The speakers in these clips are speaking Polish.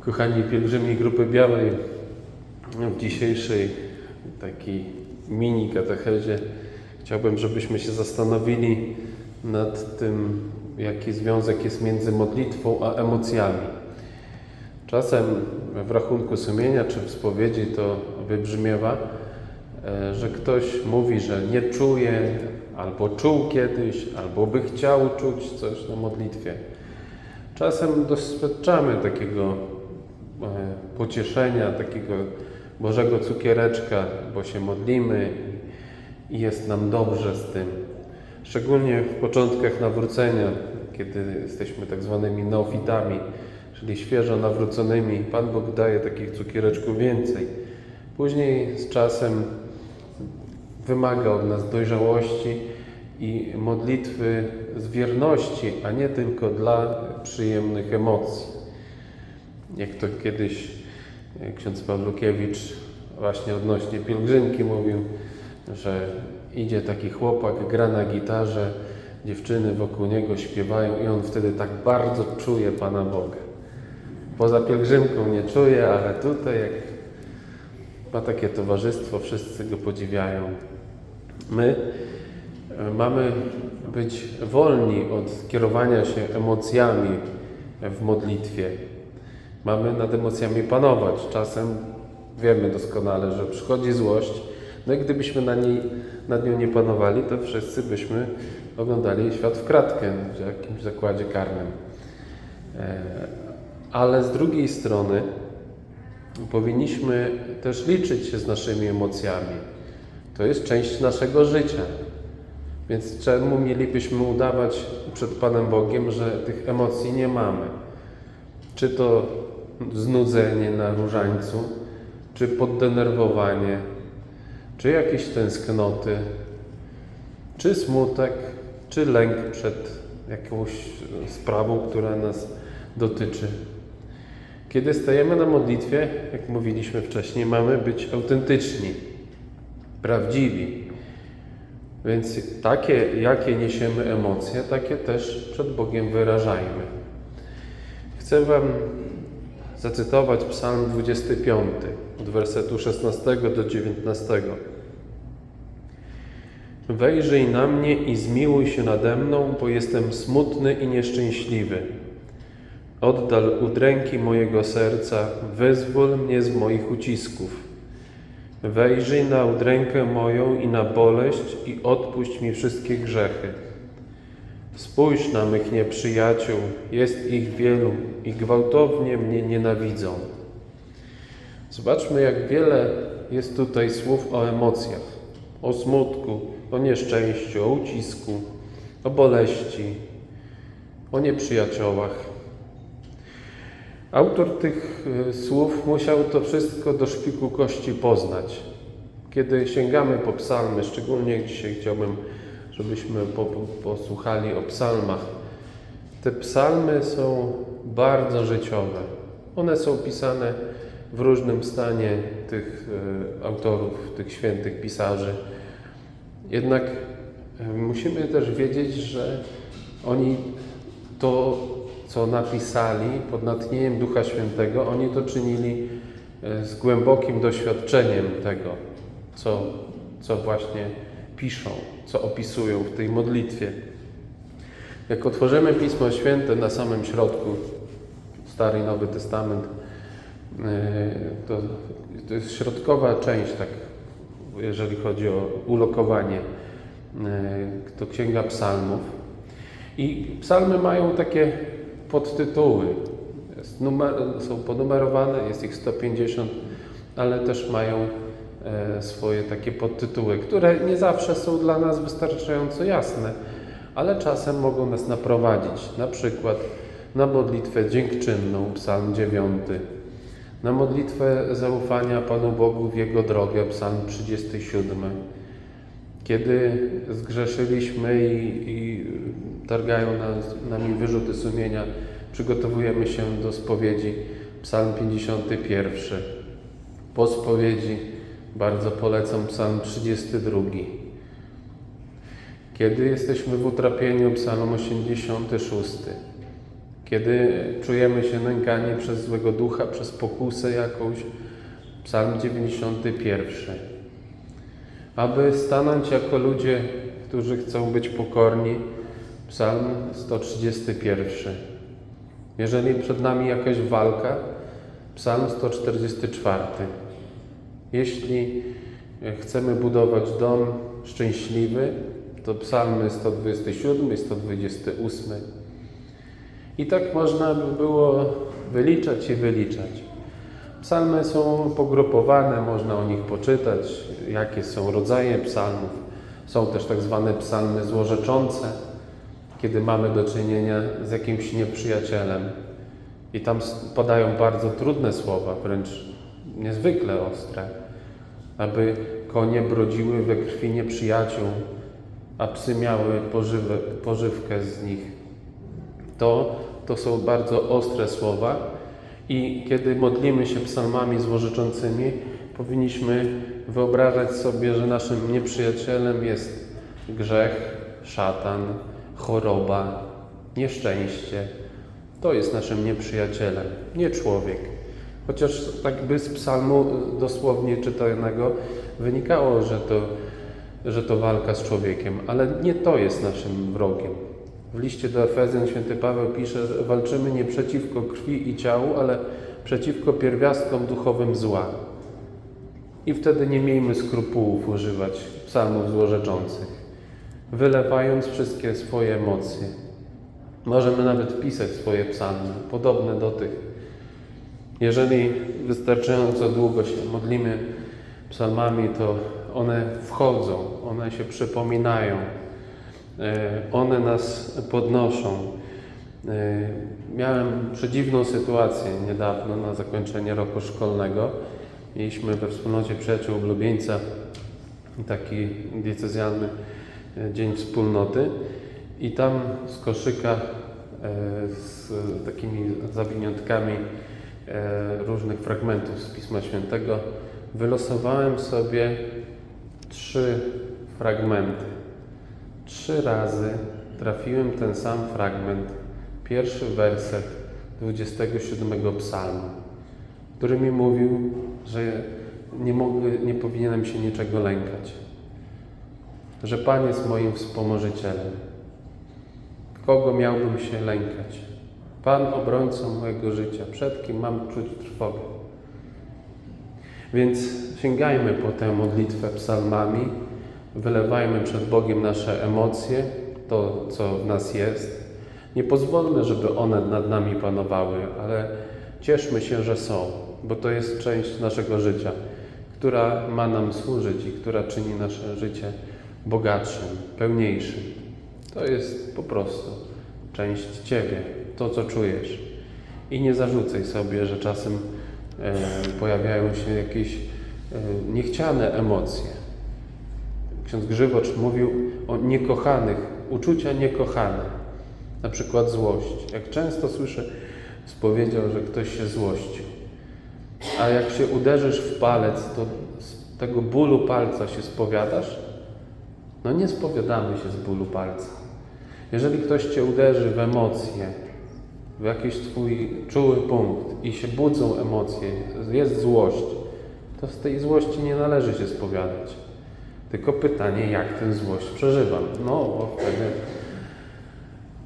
Kochani pielgrzymi Grupy Białej, w dzisiejszej takiej mini katechezie chciałbym, żebyśmy się zastanowili nad tym, jaki związek jest między modlitwą a emocjami. Czasem w rachunku sumienia czy w spowiedzi to wybrzmiewa, e, że ktoś mówi, że nie czuje, albo czuł kiedyś, albo by chciał czuć coś na modlitwie. Czasem doświadczamy takiego pocieszenia, takiego Bożego cukiereczka, bo się modlimy i jest nam dobrze z tym. Szczególnie w początkach nawrócenia, kiedy jesteśmy tak zwanymi neofitami, czyli świeżo nawróconymi, Pan Bóg daje takich cukiereczków więcej. Później z czasem wymaga od nas dojrzałości i modlitwy z wierności, a nie tylko dla przyjemnych emocji. Jak to kiedyś e, ksiądz Pawlukiewicz właśnie odnośnie pielgrzymki mówił, że idzie taki chłopak, gra na gitarze, dziewczyny wokół niego śpiewają i on wtedy tak bardzo czuje Pana Boga. Poza pielgrzymką nie czuje, ale tutaj jak ma takie towarzystwo, wszyscy go podziwiają. My e, mamy być wolni od kierowania się emocjami w modlitwie. Mamy nad emocjami panować. Czasem wiemy doskonale, że przychodzi złość. No i gdybyśmy na niej, nad nią nie panowali, to wszyscy byśmy oglądali świat w kratkę w jakimś zakładzie karnym. E, Ale z drugiej strony powinniśmy też liczyć się z naszymi emocjami. To jest część naszego życia. Więc czemu mielibyśmy udawać przed Panem Bogiem, że tych emocji nie mamy? Czy to znudzenie na różańcu, czy poddenerwowanie, czy jakieś tęsknoty, czy smutek, czy lęk przed jakąś sprawą, która nas dotyczy. Kiedy stajemy na modlitwie, jak mówiliśmy wcześniej, mamy być autentyczni, prawdziwi. Więc takie, jakie niesiemy emocje, takie też przed Bogiem wyrażajmy. Chcę Wam zacytować Psalm 25, od wersetu 16 do 19. Wejrzyj na mnie i zmiłuj się nade mną, bo jestem smutny i nieszczęśliwy. Oddal udręki mojego serca, wyzwól mnie z moich ucisków. Wejrzyj na udrękę moją i na boleść i odpuść mi wszystkie grzechy. Spójrz na mych nieprzyjaciół, jest ich wielu i gwałtownie mnie nienawidzą. Zobaczmy, jak wiele jest tutaj słów o emocjach, o smutku, o nieszczęściu, o ucisku, o boleści, o nieprzyjaciołach. Autor tych y, słów musiał to wszystko do szpiku kości poznać. Kiedy sięgamy po psalmy, szczególnie dzisiaj chciałbym, żebyśmy po, po, posłuchali o psalmach. Te psalmy są bardzo życiowe. One są pisane w różnym stanie tych y, autorów, tych świętych pisarzy. Jednak y, musimy też wiedzieć, że oni to co napisali pod natchnieniem Ducha Świętego, oni to czynili e, z głębokim doświadczeniem tego, co, co właśnie piszą, co opisują w tej modlitwie. Jak otworzymy Pismo Święte na samym środku, Stary i Nowy Testament, e, to, to jest środkowa część, tak, jeżeli chodzi o ulokowanie, e, to Księga Psalmów. I psalmy mają takie podtytuły. Numer, są ponumerowane, jest ich 150, ale też mają swoje takie podtytuły, które nie zawsze są dla nas wystarczająco jasne, ale czasem mogą nas naprowadzić. Na przykład na modlitwę dziękczynną, Psalm 9, na modlitwę zaufania Panu Bogu w Jego drogę, Psalm 37. Kiedy zgrzeszyliśmy i, i targają nas, nami wyrzuty sumienia, przygotowujemy się do spowiedzi. Psalm 51. Po spowiedzi bardzo polecam Psalm 32. Kiedy jesteśmy w utrapieniu, Psalm 86. Kiedy czujemy się nękani przez złego ducha, przez pokusę jakąś. Psalm 91. Aby stanąć jako ludzie, którzy chcą być pokorni. Psalm 131. Jeżeli przed nami jakaś walka, Psalm 144. Jeśli chcemy budować dom szczęśliwy, to psalmy 127 i 128. I tak można by było wyliczać i wyliczać. Psalmy są pogrupowane, można o nich poczytać, jakie są rodzaje psalmów. Są też tak zwane psalmy złorzeczące, kiedy mamy do czynienia z jakimś nieprzyjacielem. I tam padają bardzo trudne słowa, wręcz niezwykle ostre, aby konie brodziły we krwi nieprzyjaciół, a psy miały pożywę, pożywkę z nich. To, to są bardzo ostre słowa i kiedy modlimy się psalmami złożyczącymi, powinniśmy wyobrażać sobie, że naszym nieprzyjacielem jest grzech, szatan, choroba, nieszczęście. To jest naszym nieprzyjacielem, nie człowiek. Chociaż tak by z psalmu dosłownie czytanego wynikało, że to, że to walka z człowiekiem, ale nie to jest naszym wrogiem. W liście do Efezjan święty Paweł pisze, że walczymy nie przeciwko krwi i ciału, ale przeciwko pierwiastkom duchowym zła. I wtedy nie miejmy skrupułów używać psalmów złorzeczących, wylewając wszystkie swoje emocje. Możemy nawet pisać swoje psalmy, podobne do tych. Jeżeli wystarczająco długo się modlimy psalmami, to one wchodzą, one się przypominają, e, one nas podnoszą. E, Miałem przedziwną sytuację niedawno na zakończenie roku szkolnego. Mieliśmy we wspólnocie przyjaciół Oblubieńca taki diecezjalny e, Dzień Wspólnoty i tam z koszyka z takimi zawiniątkami różnych fragmentów z Pisma Świętego wylosowałem sobie trzy fragmenty. Trzy razy trafiłem ten sam fragment, pierwszy werset 27 psalmu, który mi mówił, że nie, mogę, nie powinienem się niczego lękać, że Pan jest moim wspomożycielem. Kogo miałbym się lękać? Pan obrońcą mojego życia. Przed kim mam czuć trwogę? Więc sięgajmy po tę modlitwę psalmami, wylewajmy przed Bogiem nasze emocje, to co w nas jest. Nie pozwólmy, żeby one nad nami panowały, ale cieszmy się, że są, bo to jest część naszego życia, która ma nam służyć i która czyni nasze życie bogatszym, pełniejszym. To jest po prostu część Ciebie, to co czujesz. I nie zarzucaj sobie, że czasem e, pojawiają się jakieś e, niechciane emocje. Ksiądz Grzywocz mówił o niekochanych, uczucia niekochane, na przykład złość. Jak często słyszę, spowiedział, że ktoś się złościł. A jak się uderzysz w palec, to z tego bólu palca się spowiadasz? No nie spowiadamy się z bólu palca. Jeżeli ktoś Cię uderzy w emocje, w jakiś Twój czuły punkt i się budzą emocje, jest złość, to z tej złości nie należy się spowiadać. Tylko pytanie, jak tę złość przeżywam. No, bo wtedy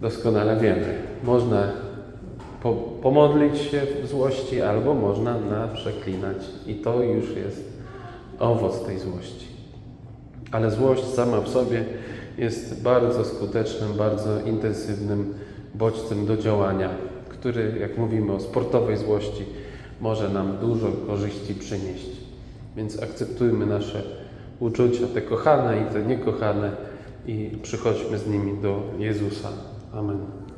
doskonale wiemy. Można po, pomodlić się w złości, albo można na przeklinać. I to już jest owoc tej złości. Ale złość sama w sobie jest bardzo skutecznym, bardzo intensywnym bodźcem do działania, który, jak mówimy o sportowej złości, może nam dużo korzyści przynieść. Więc akceptujmy nasze uczucia, te kochane i te niekochane, i przychodźmy z nimi do Jezusa. Amen.